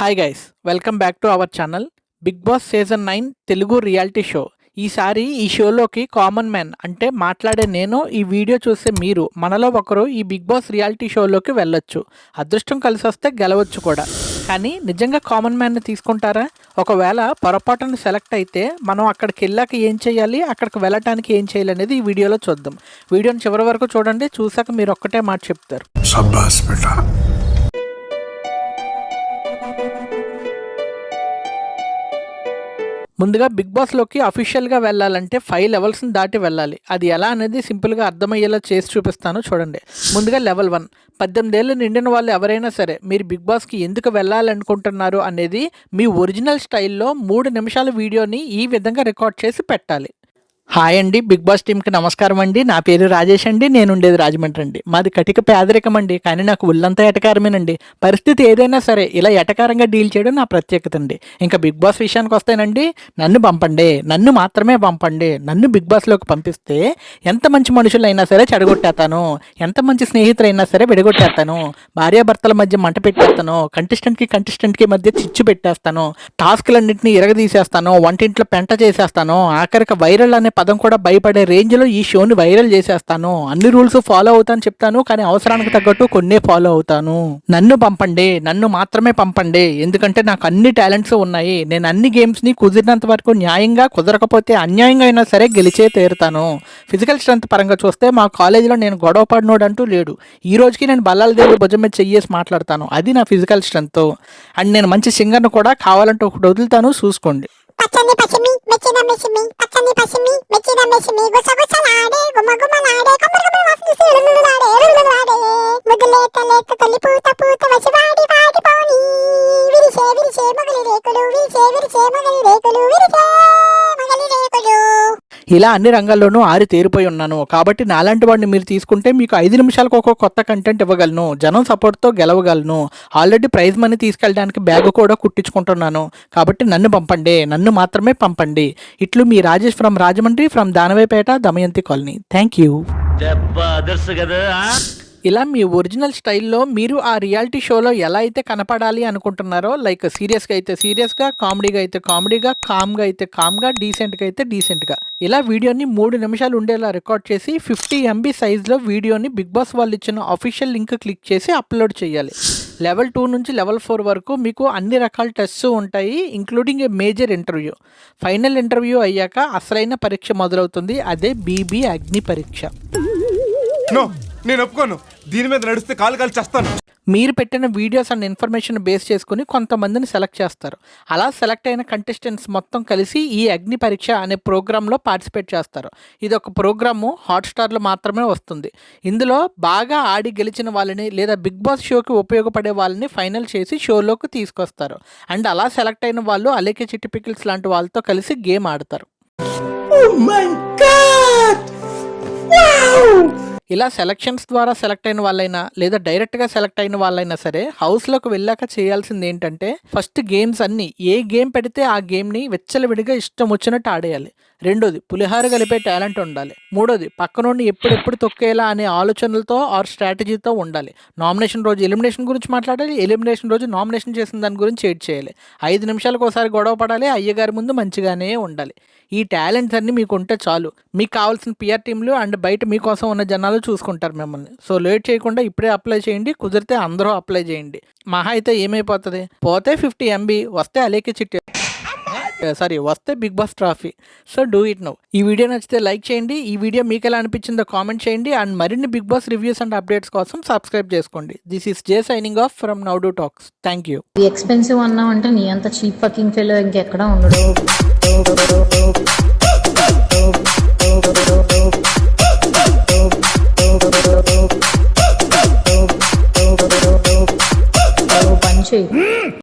Hi guys welcome back to our channel big boss season nine Telugu reality show ఈసారి ఈ షోలోకి common man అంటే మాట్లాడే నేను ఈ వీడియో చూసే మీరు మనలో ఒకరు ఈ బిగ్ బాస్ రియాలిటీ షోలోకి వెళ్ళొచ్చు. అదృష్టం కలిసి వస్తే గెలవచ్చు కూడా. కానీ నిజంగా కామన్ మ్యాన్ని తీసుకుంటారా? ఒకవేళ పొరపాటున సెలెక్ట్ అయితే మనం అక్కడికి వెళ్ళాక ఏం చేయాలి? అక్కడికి వెళ్ళటానికి ఏం చేయాలి అనేది ఈ వీడియోలో చూద్దాం. వీడియోని చివరి వరకు చూడండి చూసాక మీరు ఒక్కటే మాట చెప్తారు. ముందుగా బిగ్ బాస్లోకి అఫీషియల్గా వెళ్ళాలంటే ఫైవ్ లెవెల్స్ని దాటి వెళ్ళాలి. అది ఎలా అనేది సింపుల్గా అర్థమయ్యేలా చేసి చూపిస్తాను చూడండి. ముందుగా లెవెల్ వన్ పద్దెనిమిదేళ్ళు నిండిన వాళ్ళు ఎవరైనా సరే మీరు బిగ్ బాస్కి ఎందుకు వెళ్ళాలనుకుంటున్నారు అనేది మీ ఒరిజినల్ స్టైల్లో మూడు నిమిషాల వీడియోని ఈ విధంగా రికార్డ్ చేసి పెట్టాలి. హాయ్ అండి బిగ్ బాస్ టీంకి నమస్కారం అండి. నా పేరు రాజేష్ అండి నేను ఉండేది రాజమండ్రి అండి. మాది కటిక పేదరికం అండి కానీ నాకు ఉల్లంతా ఎటకారమేనండి. పరిస్థితి ఏదైనా సరే ఇలా ఎటకారంగా డీల్ చేయడం నా ప్రత్యేకత అండి. ఇంకా బిగ్ బాస్ విషయానికి వస్తేనండి నన్ను పంపండి నన్ను మాత్రమే పంపండి నన్ను బిగ్ బాస్లోకి పంపిస్తే ఎంత మంచి మనుషులైనా సరే చెడగొట్టేస్తాను ఎంత మంచి స్నేహితులైనా సరే విడగొట్టేస్తాను భార్యాభర్తల మధ్య మంట పెట్టేస్తాను కంటెస్టెంట్కి కంటెస్టెంట్కి మధ్య చిచ్చు పెట్టేస్తాను టాస్క్లన్నింటినీ ఇరగదీసేస్తాను వంటింట్లో పెంట చేసేస్తాను ఆఖరికి వైరల్ అనే పదం కూడా భయపడే రేంజ్లో ఈ షోని వైరల్ చేసేస్తాను. అన్ని రూల్స్ ఫాలో అవుతాను చెప్తాను కానీ అవసరానికి తగ్గట్టు కొన్నే ఫాలో అవుతాను. నన్ను పంపండి నన్ను మాత్రమే పంపండి ఎందుకంటే నాకు అన్ని టాలెంట్స్ ఉన్నాయి. నేను అన్ని గేమ్స్ని కుదిరినంత వరకు న్యాయంగా కుదరకపోతే అన్యాయంగా అయినా సరే గెలిచే తీరుతాను. ఫిజికల్ స్ట్రెంత్ పరంగా చూస్తే మా కాలేజీలో నేను గొడవ పడినోడంటూ లేడు. ఈ రోజుకి నేను బల్లాల దేవుడు భుజం మీద చెయ్యేసి మాట్లాడతాను. అది నా ఫిజికల్ స్ట్రెంత్ అండ్ నేను మంచి సింగర్ను కూడా కావాలంటే ఒకటి వదులుతాను చూసుకోండి. Mini me, Mechida Meshimi, Gusa Gusa Lade. ఇలా అన్ని రంగాల్లోనూ ఆరి తేరిపోయి ఉన్నాను. కాబట్టి నాలాంటి వాడిని మీరు తీసుకుంటే మీకు ఐదు నిమిషాలకు ఒక కొత్త కంటెంట్ ఇవ్వగలను. జనం సపోర్ట్తో గెలవగలను. ఆల్రెడీ ప్రైజ్ మనీ తీసుకెళ్ళడానికి బ్యాగ్ కూడా కుట్టించుకుంటున్నాను. కాబట్టి నన్ను పంపండి. నన్ను మాత్రమే పంపండి. ఇట్లు మీ Rajesh from Rajahmundry from Danavepeta Damayanti colony. Thank you కదా. ఇలా మీ ఒరిజినల్ స్టైల్లో మీరు ఆ రియాలిటీ షోలో ఎలా అయితే కనపడాలి అనుకుంటున్నారో లైక్ సీరియస్గా అయితే సీరియస్గా కామెడీగా అయితే కామెడీగా కామ్గా అయితే కామ్గా డీసెంట్గా అయితే డీసెంట్గా. ఇలా వీడియోని మూడు నిమిషాలు ఉండేలా రికార్డ్ చేసి ఫిఫ్టీ ఎంబీ సైజ్లో వీడియోని బిగ్ బాస్ వాళ్ళు ఇచ్చిన అఫీషియల్ లింక్ క్లిక్ చేసి అప్లోడ్ చేయాలి. లెవెల్ టూ నుంచి లెవెల్ ఫోర్ వరకు మీకు అన్ని రకాల టెస్ట్స్ ఉంటాయి including a major interview. Final interview అయ్యాక అసలైన పరీక్ష మొదలవుతుంది అదే బీబీ అగ్ని పరీక్ష. నేను ఒప్పుకోను. దీని మీద నడిస్తే కాలు కాలు చేస్తాను. మీరు పెట్టిన వీడియోస్ అండ్ ఇన్ఫర్మేషన్ బేస్ చేసుకుని కొంతమందిని సెలెక్ట్ చేస్తారు. అలా సెలెక్ట్ అయిన కంటెస్టెంట్స్ మొత్తం కలిసి ఈ అగ్ని పరీక్ష అనే ప్రోగ్రాంలో పార్టిసిపేట్ చేస్తారు. ఇది ఒక ప్రోగ్రాము హాట్స్టార్లో మాత్రమే వస్తుంది. ఇందులో బాగా ఆడి గెలిచిన వాళ్ళని లేదా బిగ్ బాస్ షోకి ఉపయోగపడే వాళ్ళని ఫైనల్ చేసి షోలోకి తీసుకొస్తారు. అండ్ అలా సెలెక్ట్ అయిన వాళ్ళు అలేకే చిట్టి పికిల్స్ లాంటి వాళ్ళతో కలిసి గేమ్ ఆడతారు. ఇలా సెలక్షన్స్ ద్వారా సెలెక్ట్ అయిన వాళ్ళైనా లేదా డైరెక్ట్గా సెలెక్ట్ అయిన వాళ్ళైనా సరే హౌస్లోకి వెళ్ళాక చేయాల్సింది ఏంటంటే ఫస్ట్ గేమ్స్ అన్నీ ఏ గేమ్ పెడితే ఆ గేమ్ని వెచ్చలవిడిగా ఇష్టం వచ్చినట్టు ఆడేయాలి. రెండోది పులిహార కలిపే టాలెంట్ ఉండాలి. మూడోది పక్క నుండి ఎప్పుడెప్పుడు తొక్కేలా అనే ఆలోచనలతో ఆర్ స్ట్రాటజీతో ఉండాలి. నామినేషన్ రోజు ఎలిమినేషన్ గురించి మాట్లాడాలి ఎలిమినేషన్ రోజు నామినేషన్ చేసిన దాని గురించి ఏడ్ చేయాలి. ఐదు నిమిషాలకు ఒకసారి గొడవ పడాలి అయ్యగారి ముందు మంచిగానే ఉండాలి. ఈ టాలెంట్స్ అన్నీ మీకు ఉంటే చాలు. మీకు కావాల్సిన పిఆర్ టీంలు అండ్ బయట మీకోసం ఉన్న జనాలు చూసుకుంటారు మిమ్మల్ని. సో లేట్ చేయకుండా ఇప్పుడే అప్లై చేయండి కుదిరితే అందరూ అప్లై చేయండి. మహా అయితే ఏమైపోతుంది? పోతే ఫిఫ్టీ ఎంబీ వస్తే అలేకి చిట్టి Uh, సారీ వస్తే big boss trophy so do it now ఈ వీడియో నచ్చితే లైక్ చేయండి. ఈ వీడియో మీకు ఎలా అనిపించిందో కామెంట్ చేయండి. అండ్ మరిన్ని big boss reviews and updates కోసం సబ్స్క్రైబ్ చేసుకోండి. This is J signing off from now do talks thank you expensive అన్నావు అంటే నీ అంత చీప్ ఫకింగ్ ఫెలో ఇంకెక్కడ ఉండడు.